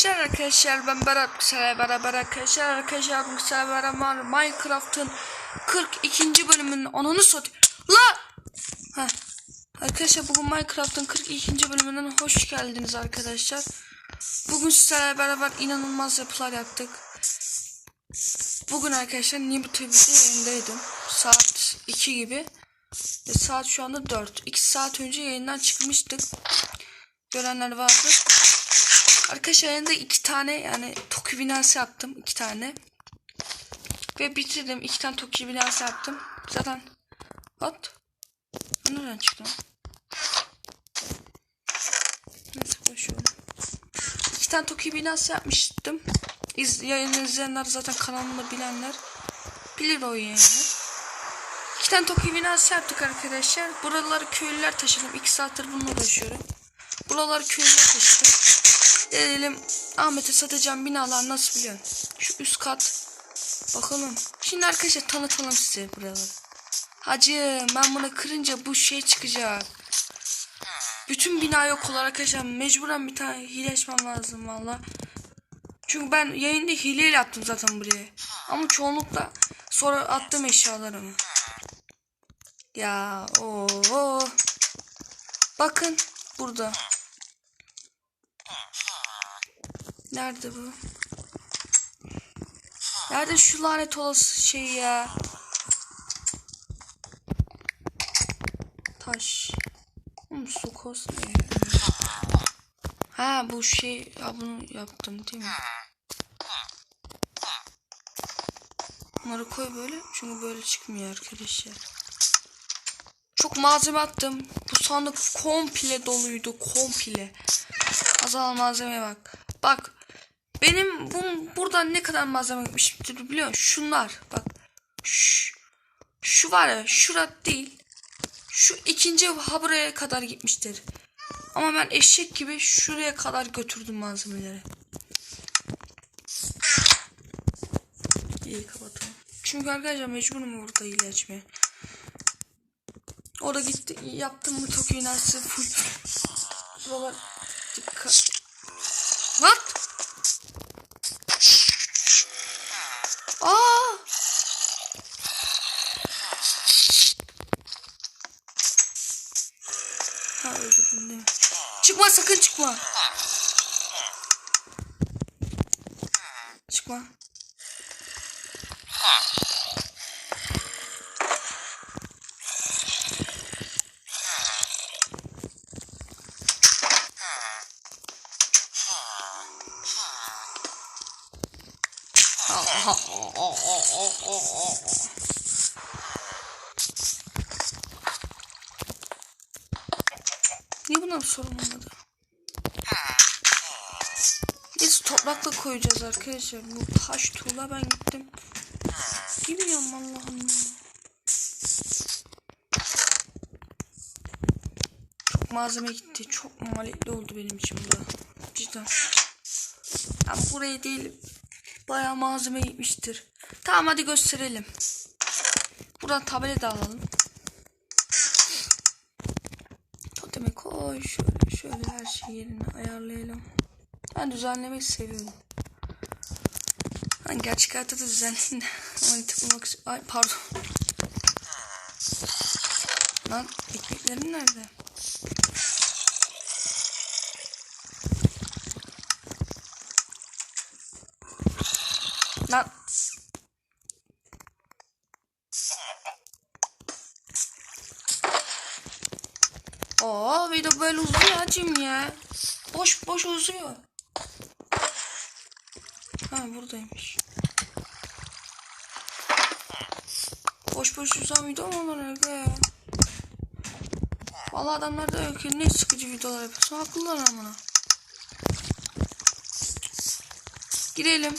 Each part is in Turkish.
Arkadaşlar arkadaşlar ben Berat Kısalay beraber arkadaşlar arkadaşlar bu Kısalay beraber Minecraft'ın 42. bölümünün ananı satayım. La! Heh. Arkadaşlar bugün Minecraft'ın 42. bölümünden hoş geldiniz arkadaşlar. Bugün sizlerle beraber inanılmaz yapılar yaptık. Bugün arkadaşlar Nibu TV'de yayındaydım. Saat 2 gibi. Ve saat şu anda 4. 2 saat önce yayından çıkmıştık. Görenler vardı. Arkadaşlar yanında iki tane yani Toki binası yaptım. iki tane. Ve bitirdim. iki tane Toki binası yaptım. Zaten at. Bu Nereden çıktı? Neyse boşver. İki tane Toki binası yapmıştım. İz, yayını izleyenler zaten kanalımda bilenler bilir o yayını. İki tane Toki binası yaptık arkadaşlar. Buraları köylüler taşıdım. iki saattir bununla uğraşıyorum. Buraları köylüler taşıdım. Gelelim Ahmet'e satacağım binalar nasıl biliyorsun? Şu üst kat. Bakalım. Şimdi arkadaşlar tanıtalım size buraları. Hacı ben bunu kırınca bu şey çıkacak. Bütün bina yok olur arkadaşlar. Mecburen bir tane hile açmam lazım valla. Çünkü ben yayında hileyle yaptım zaten buraya. Ama çoğunlukla sonra attım eşyalarımı. Ya o Bakın burada. Nerede bu? Nerede şu lanet olası şey ya? Taş. Hmm, su kos ne? Ha bu şey ya bunu yaptım değil mi? Bunları koy böyle çünkü böyle çıkmıyor arkadaşlar. Çok malzeme attım. Bu sandık komple doluydu komple. Azal malzemeye. Bak. Buradan ne kadar malzeme gitmiştir biliyor musun? Şunlar. Bak. Şu, şu var ya. Şura değil. Şu ikinci ha buraya kadar gitmiştir. Ama ben eşek gibi şuraya kadar götürdüm malzemeleri. İyi kapatalım. Çünkü arkadaşlar mecburum burada hile açmaya. O da gitti. Yaptım mı Tokyo Üniversitesi full. Buralar dikkat. Çıkma sakın çıkma. Çıkma. Niye buna bir sorun olmadı? Toprakla koyacağız arkadaşlar. Bu taş tuğla ben gittim. Bilmiyorum Allah'ım. Çok malzeme gitti. Çok maliyetli oldu benim için bu. Cidden. Ben buraya değil. Bayağı malzeme gitmiştir. Tamam hadi gösterelim. Buradan tabela da alalım. Totemi koy. Şöyle, şöyle her şeyi yerine ayarlayalım. Ben düzenlemeyi seviyorum. Ben gerçek hayatta da tıklamak istiyorum. Ay pardon. Lan ekmeklerim nerede? Lan. Oo video böyle uzuyor hacım ya. Boş boş uzuyor. Buradaymış. Boş boş uzayan video mu olur ya? Vallahi adamlar da ki ne sıkıcı videolar yapıyorsun. Haklılar amına. Girelim.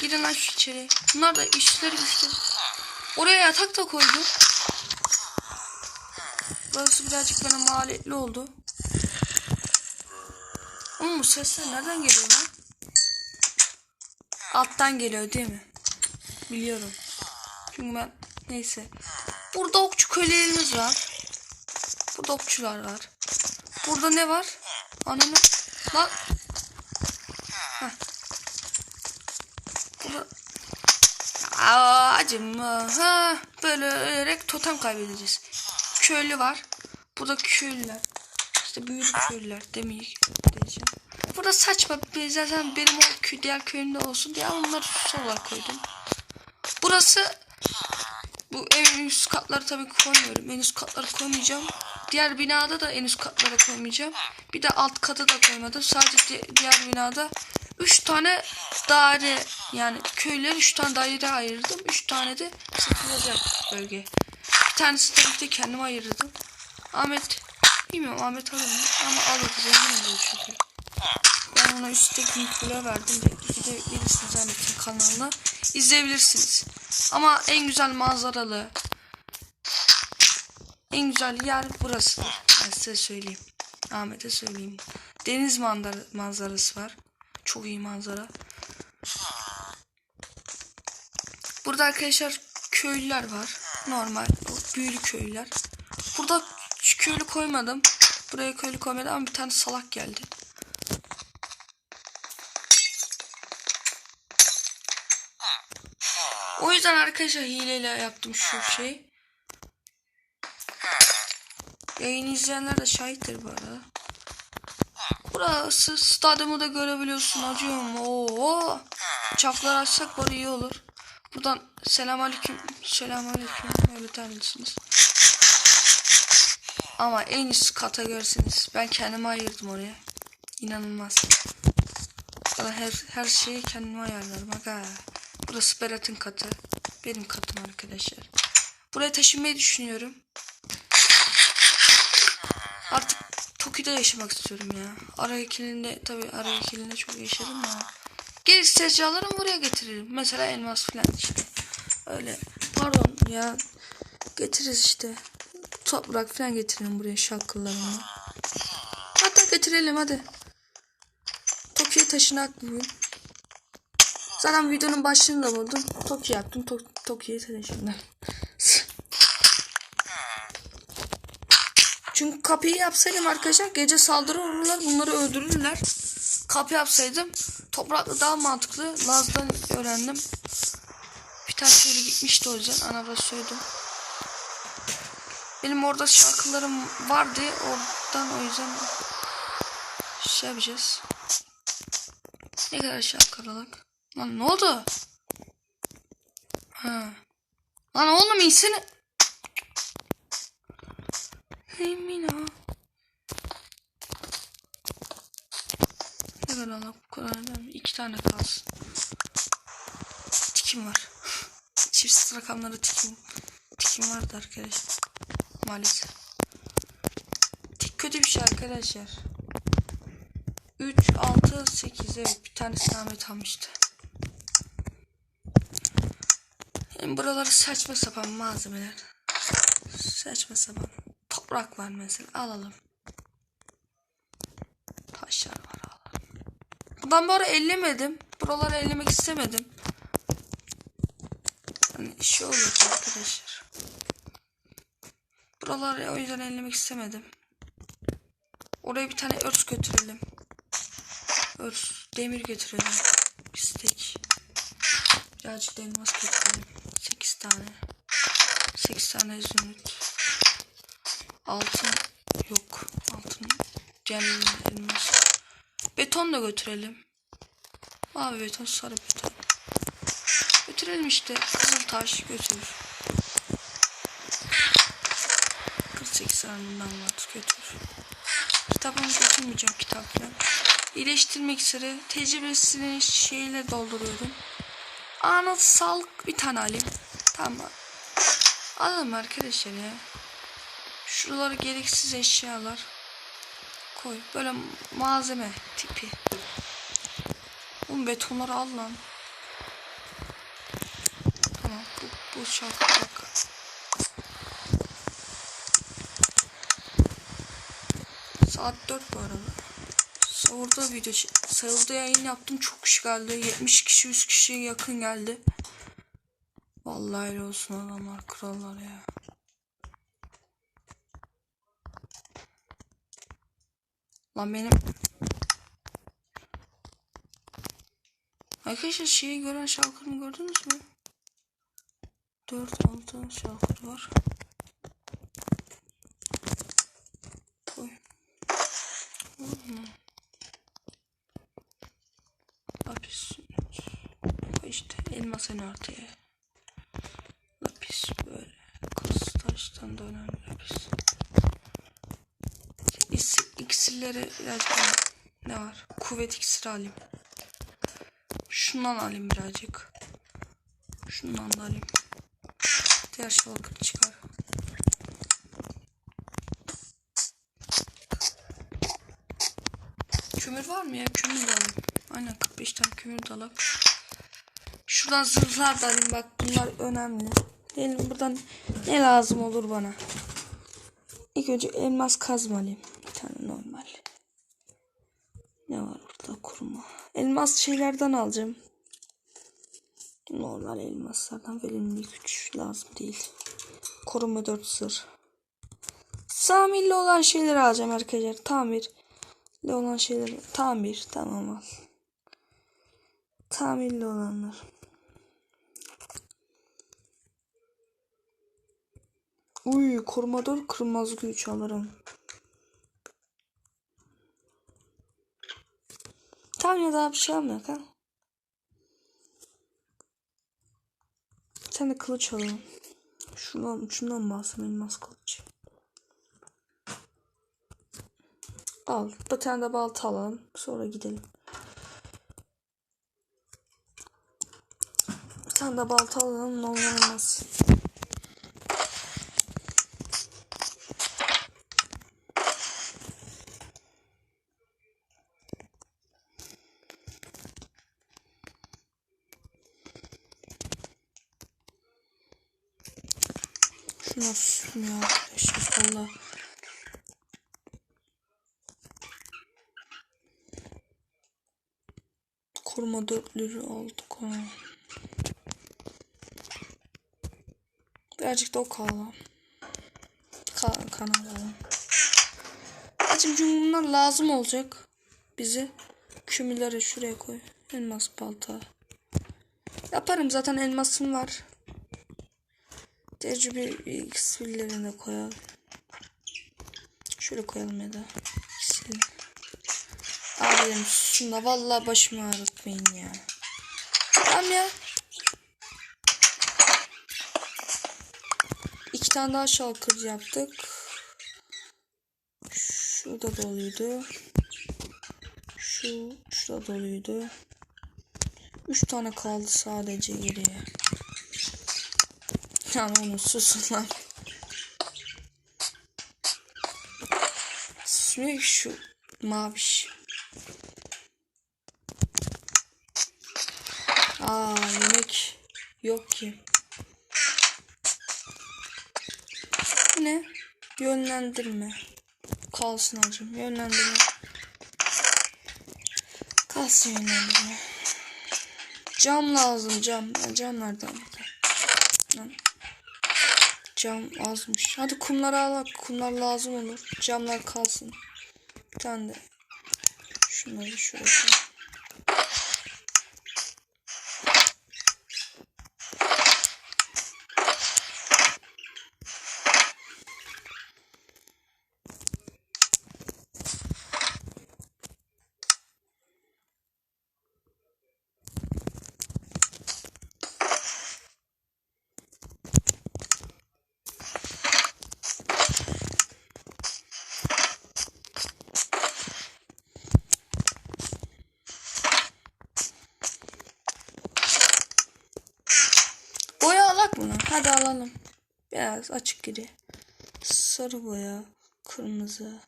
Girin lan içeri. Bunlar da işleri güçleri. Oraya yatak da koydum. Burası birazcık bana maliyetli oldu. Ama bu sesler nereden geliyor lan? alttan geliyor değil mi? Biliyorum. Çünkü ben neyse. Burada okçu kölelerimiz var. Burada okçular var. Burada ne var? Ananı. Lan. Heh. Burada. Aa, acıma. Ha, böyle ölerek totem kaybedeceğiz. Köylü var. Burada köylüler. İşte büyülü köylüler demeyeyim diyeceğim. Burada saçma zaten benim o kö diğer köyümde olsun diye onları olarak koydum. Burası bu en üst katları tabii koymuyorum. En üst katları koymayacağım. Diğer binada da en üst katlara koymayacağım. Bir de alt katı da koymadım. Sadece di- diğer binada 3 tane daire yani köyler 3 tane daire ayırdım. 3 tane de satılacak bölge. Bir tanesi tabii ki kendim ayırdım. Ahmet bilmiyorum Ahmet alır mı? Ama alır zengin oluyor çünkü. Ben ona üstte büyüklüğe verdim. Gidebilirsiniz Ahmet'in kanalına. izleyebilirsiniz. Ama en güzel manzaralı en güzel yer burası. Ben size söyleyeyim. Ahmet'e söyleyeyim. Deniz manzara, manzarası var. Çok iyi manzara. Burada arkadaşlar köylüler var. Normal. Büyülü köylüler. Burada köylü koymadım. Buraya köylü koymadım ama bir tane salak geldi. O yüzden arkadaşlar hileyle yaptım şu şeyi. Yayın izleyenler de şahittir bu arada. Burası stadyumu da görebiliyorsun acıyorum. Oo. Çaplar açsak bari iyi olur. Buradan selamünaleyküm. Selamünaleyküm. Öyle der misiniz? Ama en üst kata görseniz. Ben kendime ayırdım oraya. İnanılmaz. Her, her şeyi kendime ayarlarım. Aga. Burası Berat'ın katı. Benim katım arkadaşlar. Buraya taşınmayı düşünüyorum. Artık Toki'de yaşamak istiyorum ya. Ara ikilinde tabi ara ikilinde çok yaşadım ya. Gerisi eşyalarımı buraya getiririm. Mesela elmas falan işte. Öyle. Pardon ya. Getiririz işte. Toprak falan getirelim buraya şalkılarımı. Hatta getirelim hadi. Toki'ye taşınak bugün. Zaten videonun başlığını da buldum. Toki yaptım. To Toki'ye taşındım. Çünkü kapıyı yapsaydım arkadaşlar gece saldırı olurlar bunları öldürürler. Kapı yapsaydım topraklı daha mantıklı. Laz'dan öğrendim. Bir tane şöyle gitmişti o yüzden ana söyledim. Benim orada şarkılarım vardı oradan o yüzden şey yapacağız. Ne kadar şarkı aralık. Lan ne oldu? Ha. Lan oğlum insene. Emina. Ne kadar lan bu kadar mi? İki tane kalsın. Tikim var. Çift rakamları tikim. Tikim vardı arkadaşlar. Maalesef. Tik kötü bir şey arkadaşlar. 3, 6, 8 evet bir tanesi Ahmet almıştı. Yani buraları saçma sapan malzemeler. Saçma sapan. Toprak var mesela alalım. Taşlar var alalım. Ben bu ara ellemedim. Buraları ellemek istemedim. Yani işi olur arkadaşlar. Buraları o yüzden ellemek istemedim. Oraya bir tane örs götürelim. Örs, demir götürelim. Bistek. Birazcık da elmas götürelim. 8 tane. 8 tane zümrüt. Altın yok. Altın gel elmas. Beton da götürelim. Mavi beton, sarı beton. Götürelim işte. Kızıl taş götür. 48 tane bundan var. Götür. Kitabımı götürmeyeceğim kitap falan. İyileştirmek üzere tecrübesini şeyle dolduruyorum. Ana sağlık bir tane alayım. Tamam. Alalım arkadaşlar ya. Şuraları gereksiz eşyalar. Koy. Böyle malzeme tipi. Oğlum betonları al lan. Tamam. Bu, bu şarkı bak. Saat 4 bu arada. Sahurda video sahurda yayın yaptım çok kişi geldi 70 kişi 100 kişiye yakın geldi Vallahi öyle olsun adamlar krallar ya Lan benim Arkadaşlar şeyi gören şarkını gördünüz mü? 4 6 şalkır var. Koy. Koy işte elmas en ortaya. İksirleri ne var? Kuvvet iksiri alayım. Şundan alayım birazcık. Şundan da alayım. Diğer şalkır çıkar. Kömür var mı ya? Kömür de alayım. Aynen 45 tane kömür de alalım. Şuradan zırhlar da alayım bak bunlar önemli. Diyelim buradan ne lazım olur bana. İlk önce elmas kazma alayım. Bir tane normal. Ne var burada kurma. Elmas şeylerden alacağım. Normal elmaslardan verimlilik 3 lazım değil. Koruma 4 sır. Tamirli olan şeyleri alacağım arkadaşlar. Tamirli olan şeyleri. Tamir. Tamam al. Tamirli olanlar. Uy koruma 4 kırmızı güç alırım. Ya daha bir şey almıyor ha. Bir tane kılıç alalım. Şundan ucundan mı alsam elmas kılıç? Al. Bir tane de balta alalım. Sonra gidelim. Bir tane de balta alalım. Ne olur olmaz. Şuna susmuyor arkadaşlar valla. Koruma dörtlürü olduk ha. Birazcık da o kalalım. Ka kan alalım. Bunlar lazım olacak. Bize. Kümüleri şuraya koy. Elmas balta. Yaparım zaten elmasım var. Tecrübe iksirlerini koyalım. Şöyle koyalım ya da. İksirini. Abim şunda vallahi başımı ağrıtmayın ya. Tamam ya. İki tane daha şalkır yaptık. Şurada doluydu. Şu şurada doluydu. Üç tane kaldı sadece geriye. Yani onu susun lan. Susmuyor ki şu maviş. Aa yemek yok ki. Ne? Yönlendirme. Kalsın acım. Yönlendirme. Kalsın yönlendirme. Cam lazım cam. Ya Cam nereden? Lan. Cam azmış. Hadi kumları al. Kumlar lazım olur. Camlar kalsın. Bir tane de. Şunları şuraya koy. Boya alak mı lan? Hadi alalım. Biraz açık gri. Sarı boya. Kırmızı.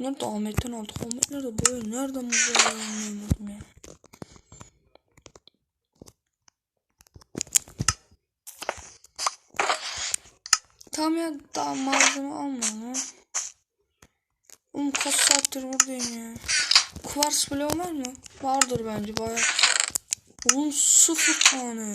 Da Ahmet'ten aldık. Ahmet nerede boya? Nereden boya anlayamadım ya. Tamam ya daha malzeme ha. Oğlum kaç saattir buradayım ya. Kuvars bloğu var mı? Vardır bence baya. Oğlum sıfır tane.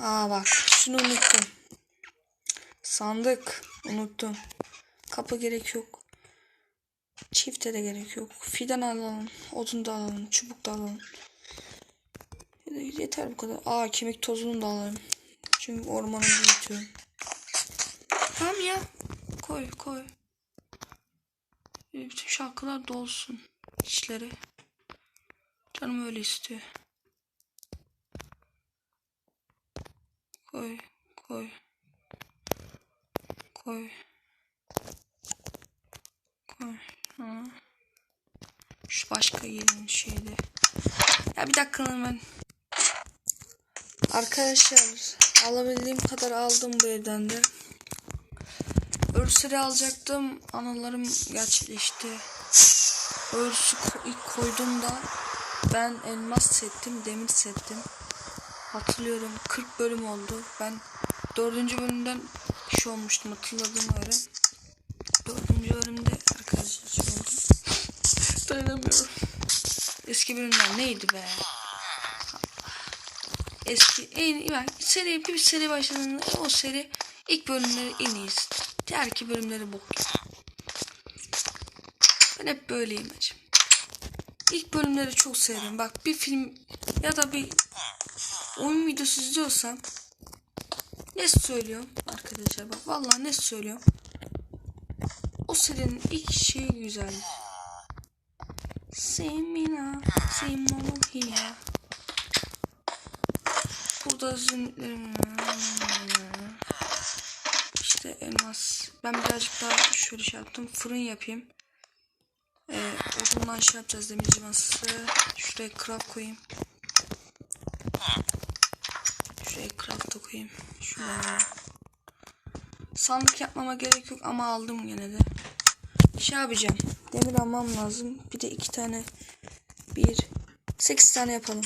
Aa bak şunu unuttum. Sandık unuttum. Kapı gerek yok. Çifte de gerek yok. Fidan alalım. Odun da alalım. Çubuk da alalım. Yeter bu kadar. Aa kemik tozunu da alalım. Çünkü ormanı büyütüyorum. Tamam ya. Koy koy. Bütün şarkılar dolsun. içleri. Canım öyle istiyor. Koy koy. Koy. Koy. Ha. Şu başka yerin şeyde. Ya bir dakika hemen. Arkadaşlar alabildiğim kadar aldım bu evden de. Örsürü alacaktım. Anılarım gerçekleşti. Örsü ilk koyduğumda ben elmas settim, demir settim. Hatırlıyorum 40 bölüm oldu. Ben dördüncü bölümden şey olmuştum hatırladığıma göre. Dördüncü bölümde arkadaşlar şey oldu. Dayanamıyorum. Eski bölümler neydi be? Eski en bak seri bir seri başladığında o seri ilk bölümleri en iyisi. Diğer iki bölümleri bok. Ben hep böyleyim hacım. İlk bölümleri çok sevdim. Bak bir film ya da bir oyun videosu izliyorsam ne söylüyorum arkadaşlar bak vallahi ne söylüyorum. O serinin ilk şeyi güzeldi. Semina, Simolohia. Burada zümrütlerim İşte elmas. Ben birazcık daha şöyle şey yaptım. Fırın yapayım. Ee, odundan şey yapacağız demirci masası. Şuraya craft koyayım. Şuraya craft da koyayım. Şuraya. Sandık yapmama gerek yok ama aldım gene de. Şey yapacağım. Demir almam lazım. Bir de iki tane. Bir. Sekiz tane yapalım.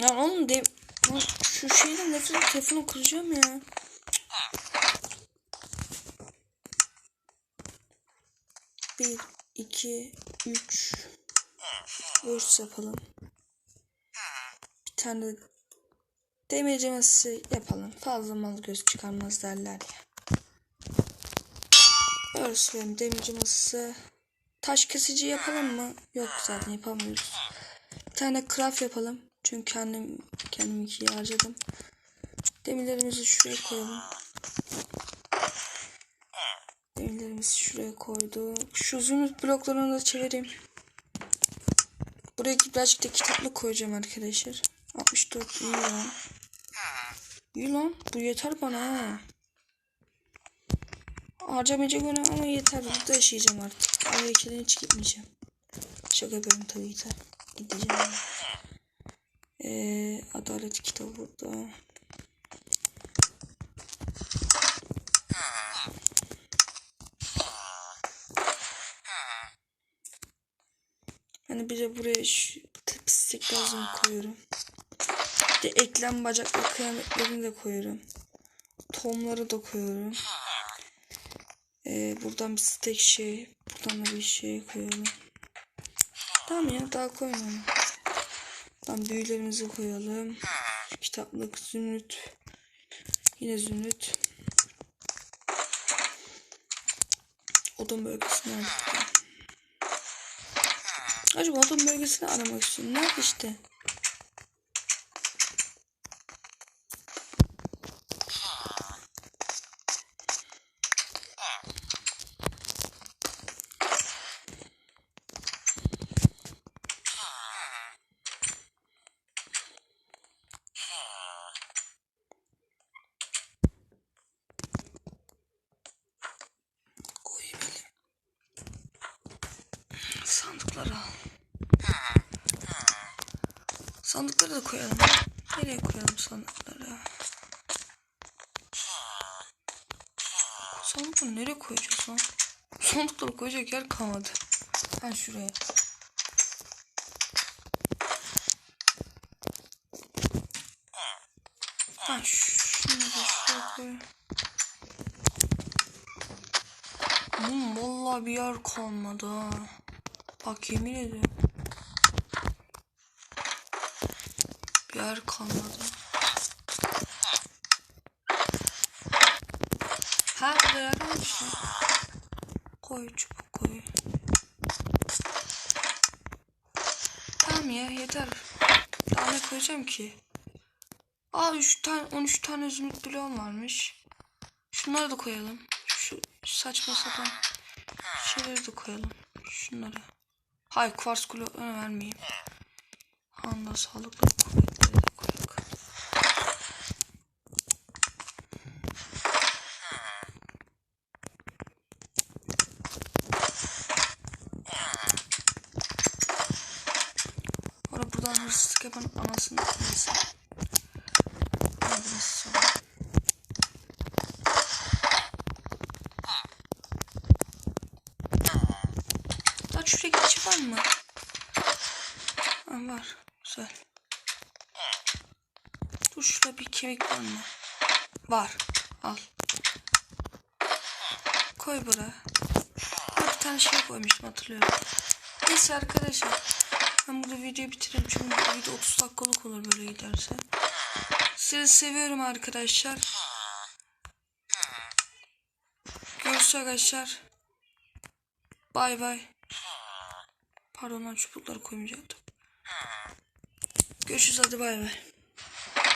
Ya oğlum de bu- şu nefret telefonu kıracağım ya. Bir, iki, üç, dört yapalım. Bir tane demircemesi yapalım. Fazla mal göz çıkarmaz derler ya. Örsülerim demircemesi. Taş kesici yapalım mı? Yok zaten yapamıyoruz. Bir tane craft yapalım. Çünkü kendim kendim ikiye harcadım. Demirlerimizi şuraya koyalım. Demirlerimizi şuraya koyduk. Şu zümrüt bloklarını da çevireyim. Buraya birazcık da kitaplık koyacağım arkadaşlar. 64 iyi lan. İyi lan. Bu yeter bana ha. Harcamayacak önemli ama yeter. Burada yaşayacağım artık. Ayrıca hiç gitmeyeceğim. Şaka yapıyorum tabii de. Gideceğim. Ee, adalet kitabı burada. Hani bir de buraya şu pislik lazım koyuyorum. Bir de eklem bacaklı kıyametlerini de koyuyorum. Tomları da koyuyorum. Ee, buradan bir tek şey. Buradan da bir şey koyuyorum. Tamam ya daha koymuyorum. Tam büyülerimizi koyalım. Kitaplık zümrüt. Yine zümrüt. Odun bölgesini aradık. Acaba odun bölgesini aramak istiyorum. Nerede işte? Koyayım elim. Sandıkları da koyalım. Nereye koyalım sandıkları? Sandıkları nereye koyacağız lan? Sandıkları koyacak yer kalmadı. Ben şuraya. Ha şunu da şuraya koy. Oğlum vallahi bir yer kalmadı ha. Bak yemin ediyorum. Yer kalmadı. Ha burada yer. Koy çubuk koy. Tamam ya yeter. Daha ne koyacağım ki? Aa 3 tane 13 tane zümrüt bloğum varmış. Şunları da koyalım. Şu saçma sapan şeyleri de koyalım. Şunları. Hay kvars kulaklarını vermeyeyim. Anda sağlıklı kuvvetleri de koyak. Orada hırsızlık yapan anasını neyse. Daha şuraya geçiş var mı? Ha, var. Güzel. Dur şurada bir kemik var mı? Var. Al. Koy buraya. Bir tane şey koymuştum hatırlıyorum. Neyse arkadaşlar. Ben burada videoyu bitireyim çünkü video 30 dakikalık olur böyle giderse. Sizi seviyorum arkadaşlar. Görüşürüz arkadaşlar. Bay bay. Pardon lan çubukları koymayacaktım. Görüşürüz hadi bay bay.